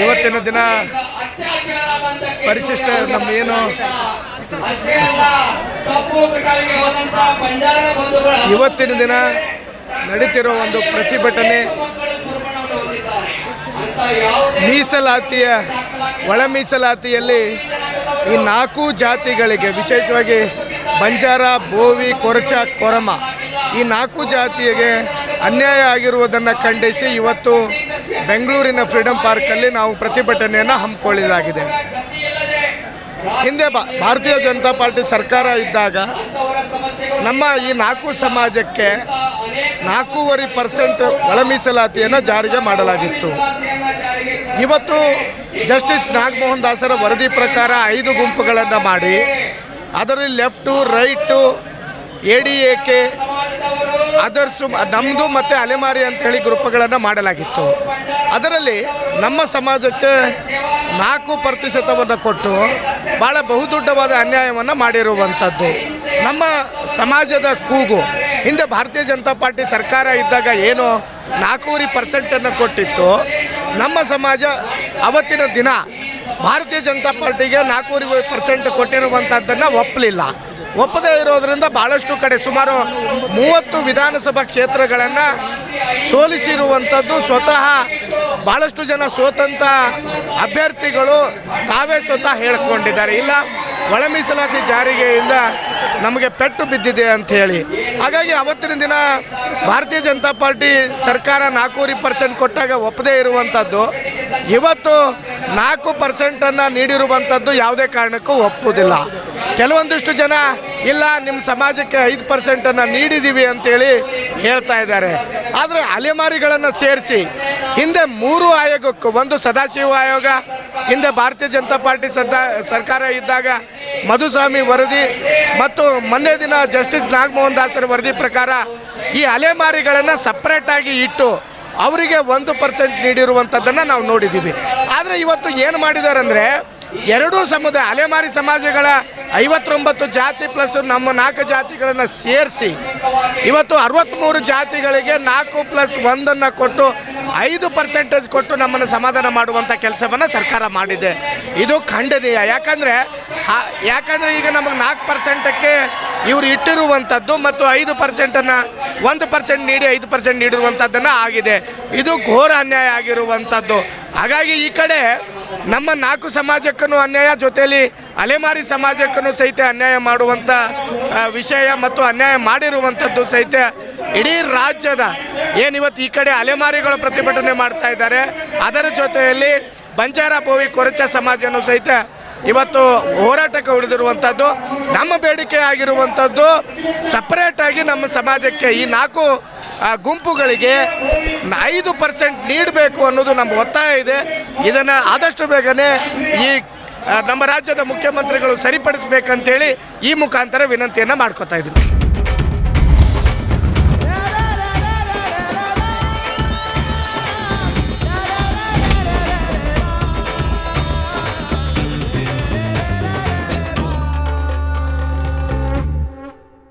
ಇವತ್ತಿನ ದಿನ ಪರಿಶಿಷ್ಟ ನಮ್ಮ ಏನು ಇವತ್ತಿನ ದಿನ ನಡೀತಿರೋ ಒಂದು ಪ್ರತಿಭಟನೆ ಮೀಸಲಾತಿಯ ಒಳ ಮೀಸಲಾತಿಯಲ್ಲಿ ಈ ನಾಲ್ಕು ಜಾತಿಗಳಿಗೆ, ವಿಶೇಷವಾಗಿ ಬಂಜಾರ, ಬೋವಿ, ಕೊರಚ, ಕೊರಮ ಈ ನಾಲ್ಕು ಜಾತಿಗೆ ಅನ್ಯಾಯ ಆಗಿರುವುದನ್ನು ಖಂಡಿಸಿ ಇವತ್ತು ಬೆಂಗಳೂರಿನ ಫ್ರೀಡಂ ಪಾರ್ಕಲ್ಲಿ ನಾವು ಪ್ರತಿಭಟನೆಯನ್ನು ಹಮ್ಮಿಕೊಳ್ಳಲಾಗಿದೆ ಹಿಂದೆ ಭಾರತೀಯ ಜನತಾ ಪಾರ್ಟಿ ಸರ್ಕಾರ ಇದ್ದಾಗ ನಮ್ಮ ಈ ನಾಲ್ಕು ಸಮಾಜಕ್ಕೆ ನಾಲ್ಕೂವರೆ ಪರ್ಸೆಂಟ್ ಒಳ ಮೀಸಲಾತಿಯನ್ನು ಜಾರಿಗೆ ಮಾಡಲಾಗಿತ್ತು. ಇವತ್ತು ಜಸ್ಟಿಸ್ ನಾಗಮೋಹನ್ ದಾಸರ ವರದಿ ಪ್ರಕಾರ ಐದು ಗುಂಪುಗಳನ್ನು ಮಾಡಿ, ಅದರಲ್ಲಿ left, right, A D A K others ನಮ್ಮದು ಮತ್ತು ಅಲೆಮಾರಿ ಅಂತೇಳಿ ಗ್ರೂಪ್ಗಳನ್ನು ಮಾಡಲಾಗಿತ್ತು. ಅದರಲ್ಲಿ ನಮ್ಮ ಸಮಾಜಕ್ಕೆ ನಾಲ್ಕು ಪ್ರತಿಶತವನ್ನು ಕೊಟ್ಟು ಭಾಳ ಬಹುದೊಡ್ಡವಾದ ಅನ್ಯಾಯವನ್ನು ಮಾಡಿರುವಂಥದ್ದು. ನಮ್ಮ ಸಮಾಜದ ಕೂಗು, ಹಿಂದೆ ಭಾರತೀಯ ಜನತಾ ಪಾರ್ಟಿ ಸರ್ಕಾರ ಇದ್ದಾಗ ಏನು ನಾಲ್ಕೂವರೆ ಪರ್ಸೆಂಟನ್ನು ಕೊಟ್ಟಿತ್ತು. ನಮ್ಮ ಸಮಾಜ ಅವತ್ತಿನ ದಿನ ಭಾರತೀಯ ಜನತಾ ಪಾರ್ಟಿಗೆ ನಾಲ್ಕೂವರೆ ಪರ್ಸೆಂಟ್ ಕೊಟ್ಟಿರುವಂಥದ್ದನ್ನು ಒಪ್ಪಲಿಲ್ಲ. ಒಪ್ಪದೇ ಇರೋದರಿಂದ ಭಾಳಷ್ಟು ಕಡೆ ಸುಮಾರು ಮೂವತ್ತು ವಿಧಾನಸಭಾ ಕ್ಷೇತ್ರಗಳನ್ನು ಸೋಲಿಸಿರುವಂಥದ್ದು ಸ್ವತಃ ಭಾಳಷ್ಟು ಜನ ಸೋತಂಥ ಅಭ್ಯರ್ಥಿಗಳು ತಾವೇ ಸ್ವತಃ ಹೇಳ್ಕೊಂಡಿದ್ದಾರೆ. ಇಲ್ಲ ಒಳ ಮೀಸಲಾತಿ ಜಾರಿಗೆಯಿಂದ ನಮಗೆ ಪೆಟ್ಟು ಬಿದ್ದಿದೆ ಅಂತ ಹೇಳಿ. ಹಾಗಾಗಿ ಅವತ್ತಿನ ದಿನ ಭಾರತೀಯ ಜನತಾ ಪಾರ್ಟಿ ಸರ್ಕಾರ ನಾಲ್ಕೂವರೆ ಪರ್ಸೆಂಟ್ ಕೊಟ್ಟಾಗ ಒಪ್ಪದೇ ಇರುವಂಥದ್ದು. ಇವತ್ತು ನಾಲ್ಕು ಪರ್ಸೆಂಟನ್ನು ನೀಡಿರುವಂಥದ್ದು ಯಾವುದೇ ಕಾರಣಕ್ಕೂ ಒಪ್ಪುವುದಿಲ್ಲ ಕೆಲವೊಂದಿಷ್ಟು ಜನ ಇಲ್ಲ ನಿಮ್ಮ ಸಮಾಜಕ್ಕೆ ಐದು ಪರ್ಸೆಂಟನ್ನು ನೀಡಿದ್ದೀವಿ ಅಂತೇಳಿ ಹೇಳ್ತಾ ಇದ್ದಾರೆ. ಆದರೆ ಅಲೆಮಾರಿಗಳನ್ನು ಸೇರಿಸಿ, ಹಿಂದೆ ಮೂರು ಆಯೋಗಕ್ಕೂ ಒಂದು ಸದಾಶಿವ ಆಯೋಗ, ಹಿಂದೆ ಭಾರತೀಯ ಜನತಾ ಪಾರ್ಟಿ ಸದಾ ಸರ್ಕಾರ ಇದ್ದಾಗ ಮಧುಸ್ವಾಮಿ ವರದಿ ಮತ್ತು ಮೊನ್ನೆ ದಿನ ಜಸ್ಟಿಸ್ ನಾಗಮೋಹನ್ ದಾಸರ ವರದಿ ಪ್ರಕಾರ ಈ ಅಲೆಮಾರಿಗಳನ್ನು ಸಪ್ರೇಟಾಗಿ ಇಟ್ಟು ಅವರಿಗೆ ಒಂದು ಪರ್ಸೆಂಟ್ ನೀಡಿರುವಂಥದ್ದನ್ನು ನಾವು ನೋಡಿದ್ದೀವಿ ಆದರೆ ಇವತ್ತು ಏನು ಮಾಡಿದ್ದಾರೆ ಅಂದರೆ ಎರಡೂ ಸಮುದಾಯ, ಅಲೆಮಾರಿ ಸಮಾಜಗಳ ಐವತ್ತೊಂಬತ್ತು ಜಾತಿ ಪ್ಲಸ್ ನಮ್ಮ ನಾಲ್ಕು ಜಾತಿಗಳನ್ನು ಸೇರಿಸಿ, ಇವತ್ತು ಅರವತ್ತ್ಮೂರು ಜಾತಿಗಳಿಗೆ ನಾಲ್ಕು ಪ್ಲಸ್ ಒಂದನ್ನು ಕೊಟ್ಟು ಐದು ಪರ್ಸೆಂಟೇಜ್ ಕೊಟ್ಟು ನಮ್ಮನ್ನು ಸಮಾಧಾನ ಮಾಡುವಂಥ ಕೆಲಸವನ್ನು ಸರ್ಕಾರ ಮಾಡಿದೆ. ಇದು ಖಂಡನೀಯ. ಯಾಕಂದರೆ ಯಾಕಂದರೆ ಈಗ ನಮಗೆ ನಾಲ್ಕು ಪರ್ಸೆಂಟಕ್ಕೆ ಇವರು ಇಟ್ಟಿರುವಂಥದ್ದು ಮತ್ತು ಐದು ಪರ್ಸೆಂಟನ್ನು ಒಂದು ಪರ್ಸೆಂಟ್ ನೀಡಿ, ಐದು ಪರ್ಸೆಂಟ್ ನೀಡಿರುವಂಥದ್ದನ್ನು ಆಗಿದೆ. ಇದು ಘೋರ ಅನ್ಯಾಯ ಆಗಿರುವಂಥದ್ದು ಹಾಗಾಗಿ ಈ ಕಡೆ ನಮ್ಮ ನಾಲ್ಕು ಸಮಾಜಕ್ಕೂ ಅನ್ಯಾಯ ಜೊತೆಯಲ್ಲಿ ಅಲೆಮಾರಿ ಸಮಾಜಕ್ಕೂ ಸಹಿತ ಅನ್ಯಾಯ ಮಾಡುವಂಥ ವಿಷಯ ಮತ್ತು ಅನ್ಯಾಯ ಮಾಡಿರುವಂಥದ್ದು ಸಹಿತ ಇಡೀ ರಾಜ್ಯದ ಏನಿವತ್ತು ಈ ಕಡೆ ಅಲೆಮಾರಿಗಳು ಪ್ರತಿಭಟನೆ ಮಾಡ್ತಾ ಇದ್ದಾರೆ. ಅದರ ಜೊತೆಯಲ್ಲಿ ಬಂಜಾರ ಪೋವಿ ಕೊರಚ ಸಮಾಜನೂ ಸಹಿತ ಇವತ್ತು ಹೋರಾಟಕ್ಕೆ ಉಳಿದಿರುವಂಥದ್ದು, ನಮ್ಮ ಬೇಡಿಕೆ ಆಗಿರುವಂಥದ್ದು ಸಪ್ರೇಟಾಗಿ ನಮ್ಮ ಸಮಾಜಕ್ಕೆ ಈ ನಾಲ್ಕು ಆ, ಗುಂಪುಗಳಿಗೆ ಐದು ಪರ್ಸೆಂಟ್ ನೀಡಬೇಕು ಅನ್ನೋದು ನಮ್ಮ ಒತ್ತಾಯ ಇದೆ. ಇದನ್ನು ಆದಷ್ಟು ಬೇಗನೆ ಈ ನಮ್ಮ ರಾಜ್ಯದ ಮುಖ್ಯಮಂತ್ರಿಗಳು ಸರಿಪಡಿಸ್ಬೇಕಂತೇಳಿ ಈ ಮುಖಾಂತರ ವಿನಂತಿಯನ್ನು ಮಾಡ್ಕೊತಾ ಇದ್ದೀನಿ.